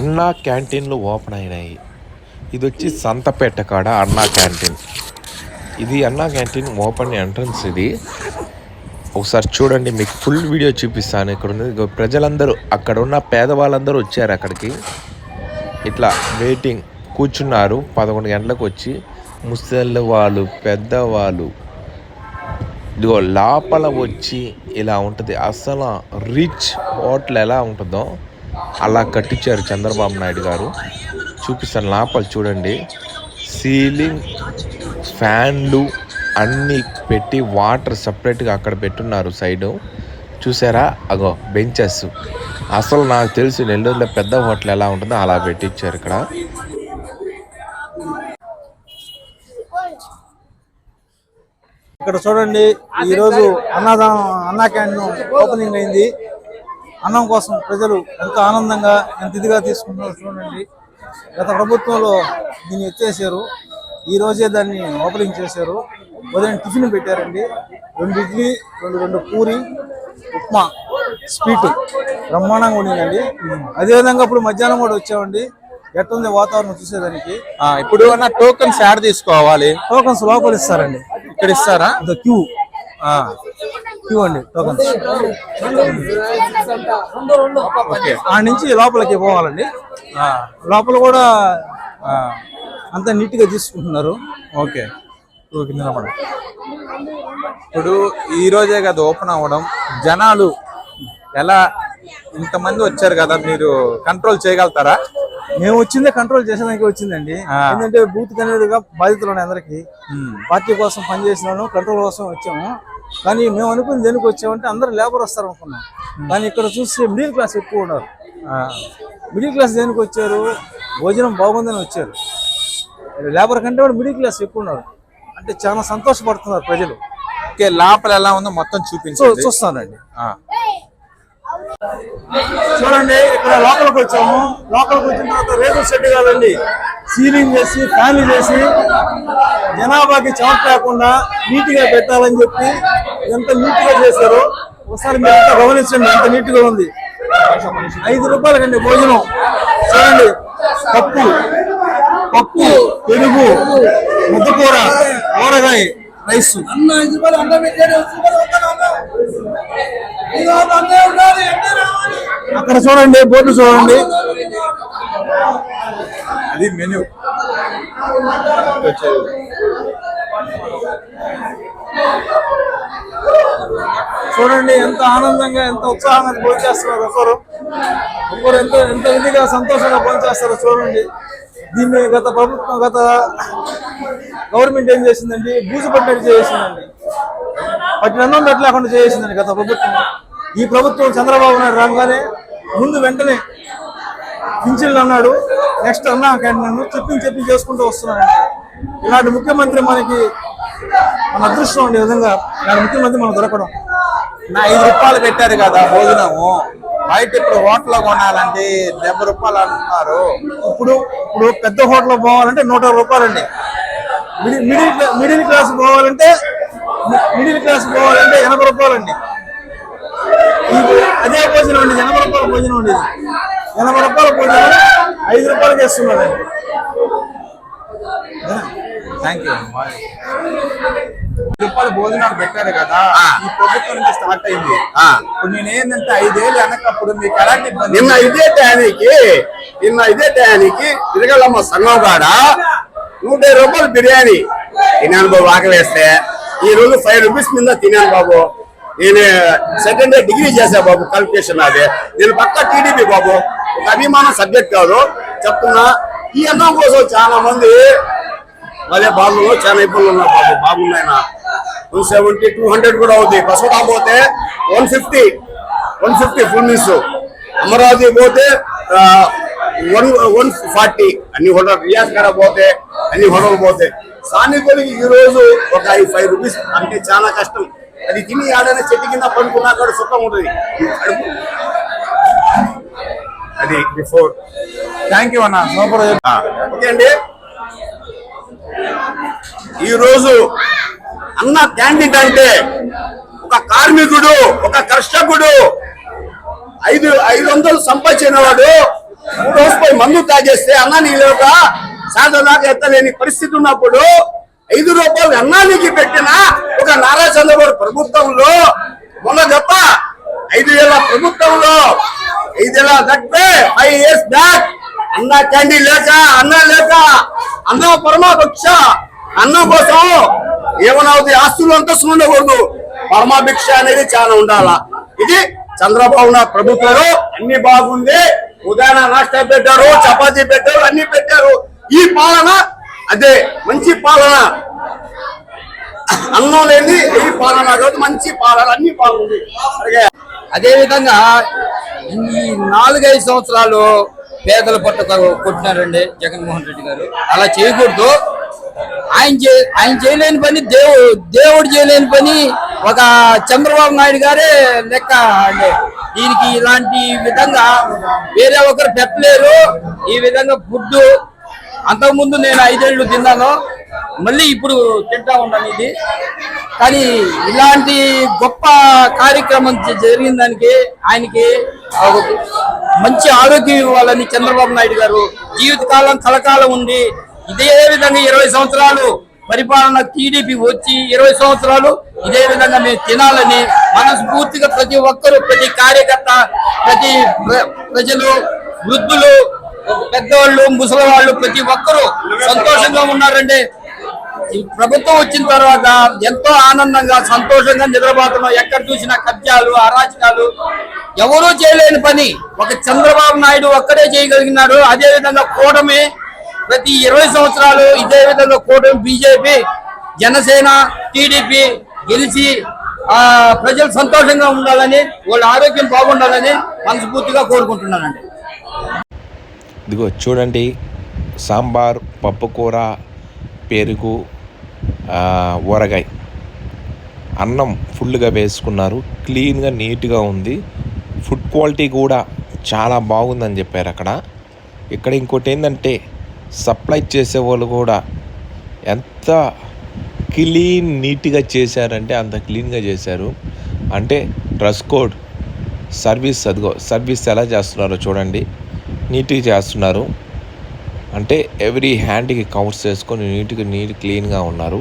అన్నా క్యాంటీన్లు ఓపెన్ అయినాయి. ఇది వచ్చి సంతపేట కాడ అన్నా క్యాంటీన్. ఇది అన్నా క్యాంటీన్ ఓపెన్ ఎంట్రన్స్ ఇది. ఒకసారి చూడండి మీకు ఫుల్ వీడియో చూపిస్తాను. ఇక్కడ ఉన్నది ప్రజలందరూ అక్కడ ఉన్న పేదవాళ్ళందరూ వచ్చారు అక్కడికి. ఇట్లా వెయిటింగ్ కూర్చున్నారు. పదకొండు గంటలకు వచ్చి ముసలి వాళ్ళు పెద్దవాళ్ళు ఇదిగో లోపల వచ్చి ఇలా ఉంటుంది. అసలు రిచ్ హోటల్ ఎలా ఉంటుందో. అలా కట్టించారు చంద్రబాబు నాయుడు గారు. చూపిస్తాను లోపల చూడండి. సీలింగ్ ఫ్యాన్లు అన్నీ పెట్టి వాటర్ సపరేట్గా అక్కడ పెట్టున్నారు సైడు. చూసారా? అగో బెంచెస్. అసలు నాకు తెలిసి నెల్లూరులో పెద్ద హోటల్ ఎలా ఉంటుందో అలా పెట్టించారు ఇక్కడ. ఇక్కడ చూడండి ఈ రోజు అన్నదానం అన్నా క్యాంటీన్ ఓపెనింగ్ అయింది. అన్నం కోసం ప్రజలు ఎంత ఆనందంగా ఎంత ఇదిగా తీసుకుంటున్నారో చూడండి. గత ప్రభుత్వంలో దీన్ని ఎత్తేసారు. ఈ రోజే దాన్ని ఓపెనింగ్ చేశారు. ఉదయం టిఫిన్ పెట్టారండి. రెండు ఇడ్లీ రెండు రెండు పూరి ఉప్మా స్వీట్. బ్రహ్మాండంగా ఉండిందండి. అదేవిధంగా ఇప్పుడు మధ్యాహ్నం కూడా వచ్చామండి. ఎట్టుంది వాతావరణం చూసేదానికి? ఇప్పుడు టోకెన్స్ యాడ్ తీసుకోవాలి. టోకన్స్ లోపల ఇస్తారండి. ఇక్కడ ఇస్తారా? The queue. అండి టోకన్స్ ఓకే. ఆ నుంచి లోపలికి పోవాలండి. ఆ, లోపల కూడా ఆ, అంత నీట్గా తీసుకుంటున్నారు. ఓకే. ఓకే, నిలబడండి. ఇప్పుడు ఈ రోజే కదా ఓపెన్ అవ్వడం. జనాలు ఎలా ఇంతమంది వచ్చారు కదా మీరు కంట్రోల్ చేయగలుగుతారా? మేము వచ్చిందే కంట్రోల్ చేసేదానికి వచ్చిందండి. ఏంటంటే బూత్ కనేదిగా బాధితులు ఉన్నాయి అందరికి. పార్టీ కోసం పనిచేసినాను కంట్రోల్ కోసం వచ్చాము. కానీ మేము అనుకుని దేనికి వచ్చామంటే అందరూ లేబర్ వస్తారు అనుకున్నాం. కానీ ఇక్కడ చూస్తే మిడిల్ క్లాస్ ఎక్కువ ఉన్నారు. ఆ, మిడిల్ క్లాస్ దేనికి వచ్చారు? భోజనం బాగుందని వచ్చారు. లేబర్ కంటే కూడా మిడిల్ క్లాస్ ఎక్కువ ఉన్నారు. అంటే చాలా సంతోషపడుతున్నారు ప్రజలు. ఓకే లోపల ఎలా ఉందో మొత్తం సో చూపించండి చూస్తానండి. ఆ, చూడండి ఇక్కడ లోపలికి వచ్చాము. లోపలికి వచ్చిన తర్వాత రేపు సెట్ కాదండి. సీలింగ్ చేసి ఫ్యాన్లు చేసి జనాభాకి చెమట లేకుండా నీట్గా పెట్టాలని చెప్పి ఎంత నీట్గా చేశారో ఒకసారి మీరు అంతా గమనించండి ఎంత నీట్గా ఉంది. ఐదు రూపాయలకండి భోజనం. చూడండి పప్పు పప్పు పెరుగు ముద్దకూర ఊరగాయ రైస్. అక్కడ చూడండి బోర్డు చూడండి. అది మెనూ. చూడండి ఎంత ఆనందంగా ఎంత ఉత్సాహంగా భోంచేస్తున్నారు ఒకరు. ఒకరు ఎంత ఎంత ఇదిగా సంతోషంగా భోంచేస్తారో చూడండి. దీన్ని గత ప్రభుత్వం గత గవర్నమెంట్ ఏం చేసిందండి? బూజు పట్టినట్టు చేసిందండి. పట్టిన అన్నం పెట్టలేకుండా చేసిందండి గత ప్రభుత్వం. ఈ ప్రభుత్వం చంద్రబాబు నాయుడు రాగానే ముందు వెంటనే పింఛన్లు అన్నాడు. నెక్స్ట్ అన్నా క్యాంటీన్ చెప్పింది చెప్పింది చేసుకుంటూ వస్తున్నాడు ఇలాంటి ముఖ్యమంత్రి మనకి మన అదృష్టం ఉండే విధంగా ఇలాంటి ముఖ్యమంత్రి మనకు దొరకడం. నా ఐదు రూపాయలు పెట్టారు కదా భోజనము. బయట ఇప్పుడు హోటల్లో కొనాలంటే డెబ్బై రూపాయలు అంటున్నారు. ఇప్పుడు ఇప్పుడు పెద్ద హోటల్ పోవాలంటే నూట రూపాయలండి middle middle class- middle class పోవాలంటే మిడిల్ క్లాస్ పోవాలంటే ఎనభై రూపాయలండి అదే భోజనం అండి ఎనభై రూపాయల భోజనం అండి. ఎనభై రూపాయల భోజనం ఐదు రూపాయలకి ఇస్తున్నారండి థ్యాంక్ యూ రూపాయలు భోజనాలు పెట్టారు కదా ఈ ప్రభుత్వం నుంచి స్టార్ట్ అయింది. ఇప్పుడు నేను ఏంటంటే ఐదేళ్ళు వెనకప్పుడు మీకు ఎలాంటి ఇబ్బంది నిన్న ఇదే టయానికి నిన్న ఇదే టయానికి తిరగలమ్మ సంఘం కాడ నూట రూపాయలు బిర్యానీ తినాను బాబు ఆకలేస్తే ఈ రోజు ఫైవ్ రూపీస్ మీద తినాను బాబు. నేను సెకండ్ ఇయర్ డిగ్రీ చేశా బాబు క్వాలిఫికేషన్ అది నేను పక్క టీడీపీ బాబు. అభిమానం సబ్జెక్ట్ కాదు. చెప్తున్నా ఈ అన్నం కోసం చాలా మంది అదే బాబు చాలా ఇబ్బందులు ఉన్నారు బాబు బాగున్నాయన వన్ సెవెంటీ టూ హండ్రెడ్ కూడా అవుతుంది బస్సు పోతే one fifty one fifty full meals Amaravati పోతే వన్ వన్ ఫార్టీ. అన్ని హోటల్ రియాజ్ కాడ పోతే అన్ని హోటల్ పోతే. సానికులకి ఈ రోజు ఒక ఫైవ్ రూపీస్ అంటే చాలా కష్టం. అది తిని ఆడనే చెట్టు కింద పడుకున్నా కూడా సుఖం ఉంటుంది అది బిఫోర్ థ్యాంక్ యూ అన్న. సూపర్ ఓకే అండి. ఈరోజు అన్న క్యాండిడేట్ అంటే ఒక కార్మికుడు ఒక కర్షకుడు ఐదు ఐదు వందలు సంపాదించిన వాడు మూడు రోజు పోయి మందు తాగేస్తే అన్న నీలోక సాయంత్రం ఎత్తలేని పరిస్థితి ఉన్నప్పుడు ఐదు రూపాయలు అన్నానికి పెట్టిన ఒక నారా చంద్రబాబు ప్రభుత్వంలో మొన్న గప్ప ఐదు వేల ప్రభుత్వంలో ఐదేళ్ళ తప్పే ఫైవ్ ఇయర్స్ బ్యాక్. అన్న క్యాండీ లేక అన్న లేక అన్న పరమాభిక్ష అన్నం కోసం ఏమనవుతుంది ఆస్తులు అంతస్తులు ఉండకూడదు. పరమాభిక్ష అనేది చాలా ఉండాలా? ఇది చంద్రబాబు నాయుడు ప్రభుత్వంలో అన్ని బాగుంది. ఉదయాన నాష్టా పెట్టారు చపాతీ పెట్టారు అన్ని పెట్టారు. ఈ పాలన అదే మంచి పాలన. అన్నం లేని ఈ పాలన కాబట్టి మంచి పాలన అన్ని బాగుంది. అదే విధంగా ఈ నాలుగైదు సంవత్సరాలు పేదల పట్ల కొట్టినారండి జగన్మోహన్ రెడ్డి గారు. అలా చేయకూడదు. ఆయన చే ఆయన చేయలేని పని దేవుడు దేవుడు చేయలేని పని ఒక చంద్రబాబు నాయుడు గారే లెక్క అండి. దీనికి ఇలాంటి విధంగా వేరే ఒకరు పెట్టలేరు. ఈ విధంగా ఫుడ్ అంతకుముందు నేను ఐదేళ్ళు తిన్నాను. మళ్ళీ ఇప్పుడు తింటా ఉన్నాను ఇది. కానీ ఇలాంటి గొప్ప కార్యక్రమం జరిగిన దానికి ఆయనకి మంచి ఆరోగ్యం ఇవ్వాలని చంద్రబాబు నాయుడు గారు జీవితకాలం కలకాలం ఉంది ఇదే విధంగా ఇరవై సంవత్సరాలు పరిపాలన టీడీపీ వచ్చి ఇరవై సంవత్సరాలు ఇదే విధంగా మేము తినాలని మనస్ఫూర్తిగా ప్రతి ఒక్కరూ ప్రతి కార్యకర్త ప్రతి ప్ర- ప్రజలు వృద్ధులు పెద్దవాళ్ళు ముసలి వాళ్ళు ప్రతి ఒక్కరూ సంతోషంగా ఉన్నారంటే ఈ ప్రభుత్వం వచ్చిన తర్వాత ఎంతో ఆనందంగా సంతోషంగా నిద్రపోతున్నాం ఎక్కడ చూసినా కబ్జాలు అరాచకాలు ఎవరూ చేయలేని పని. ఒక చంద్రబాబు నాయుడు ఒక్కడే చేయగలిగినాడు. అదే విధంగా కూటమి ప్రతి ఇరవై సంవత్సరాలు ఇదే విధంగా కూటమి బీజేపీ జనసేన టీడీపీ గెలిచి ఆ ప్రజలు సంతోషంగా ఉండాలని వాళ్ళ ఆరోగ్యం బాగుండాలని మనస్ఫూర్తిగా కోరుకుంటున్నానండి. ఇదిగో చూడండి సాంబార్ పప్పుకూర పెరుగు ఊరగాయ అన్నం ఫుల్గా వేసుకున్నారు. క్లీన్గా నీట్గా ఉంది. ఫుడ్ క్వాలిటీ కూడా చాలా బాగుందని చెప్పారు అక్కడ. ఇక్కడ ఇంకోటి ఏంటంటే సప్లై చేసే వాళ్ళు కూడా ఎంత క్లీన్ నీట్గా చేశారంటే అంత క్లీన్గా చేశారు. అంటే డ్రెస్ కోడ్ సర్వీస్ అదిగో సర్వీస్ ఎలా చేస్తున్నారో చూడండి. నీట్గా చేస్తున్నారు. అంటే ఎవ్రీ హ్యాండ్కి కవర్స్ చేసుకొని నీట్గా నీట్ క్లీన్గా ఉన్నారు.